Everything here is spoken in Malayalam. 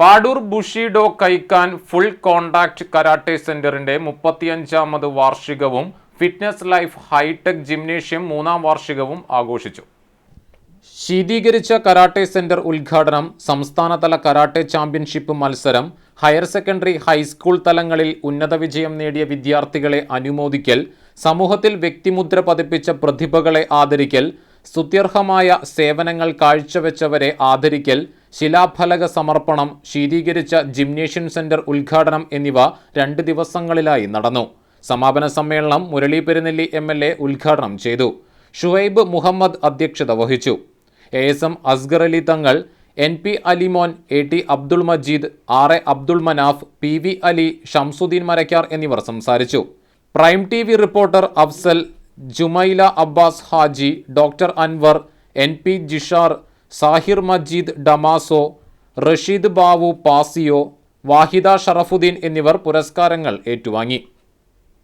പാടൂർ ബുഷിഡോ കൈക്കാൻ ഫുൾ കോണ്ടാക്ട് കരാട്ടെ സെന്ററിന്റെ മുപ്പത്തിയഞ്ചാമത് വാർഷികവും ഫിറ്റ്നസ് ലൈഫ് ഹൈടെക് ജിംനേഷ്യം മൂന്നാം വാർഷികവും ആഘോഷിച്ചു. ശീതീകരിച്ച കരാട്ടെ സെന്റർ ഉദ്ഘാടനം സംസ്ഥാനതല കരാട്ടെ ചാമ്പ്യൻഷിപ്പ് മത്സരം ഹയർ സെക്കൻഡറി ഹൈസ്കൂൾ തലങ്ങളിൽ ഉന്നത വിജയം നേടിയ വിദ്യാർത്ഥികളെ അനുമോദിക്കൽ സമൂഹത്തിൽ വ്യക്തിമുദ്ര പതിപ്പിച്ച പ്രതിഭകളെ ആദരിക്കൽ സ്തുത്യർഹമായ സേവനങ്ങൾ കാഴ്ചവെച്ചവരെ ആദരിക്കൽ ശിലാഫലക സമർപ്പണം ശീതീകരിച്ച ജിംനേഷ്യൻ സെന്റർ ഉദ്ഘാടനം എന്നിവ രണ്ട് ദിവസങ്ങളിലായി നടന്നു. സമാപന സമ്മേളനം Murali Perunnelli M L A ഉദ്ഘാടനം ചെയ്തു. ഷുഹൈബ് മുഹമ്മദ് അധ്യക്ഷത വഹിച്ചു. A S M Asgar Ali Thangal N P Alimon A T Abdul Majeed R A Abdul Manaf P V Ali Shamsuddin Marakkar എന്നിവർ സംസാരിച്ചു. Prime T V reporter Afsal Jumaila Abbas Haji doctor Anwar N P Jishar Sahir Majeed ഡമാസോ Rasheed Bavu പാസിയോ വാഹിദ ഷറഫുദ്ദീൻ എന്നിവർ പുരസ്കാരങ്ങൾ ഏറ്റുവാങ്ങി.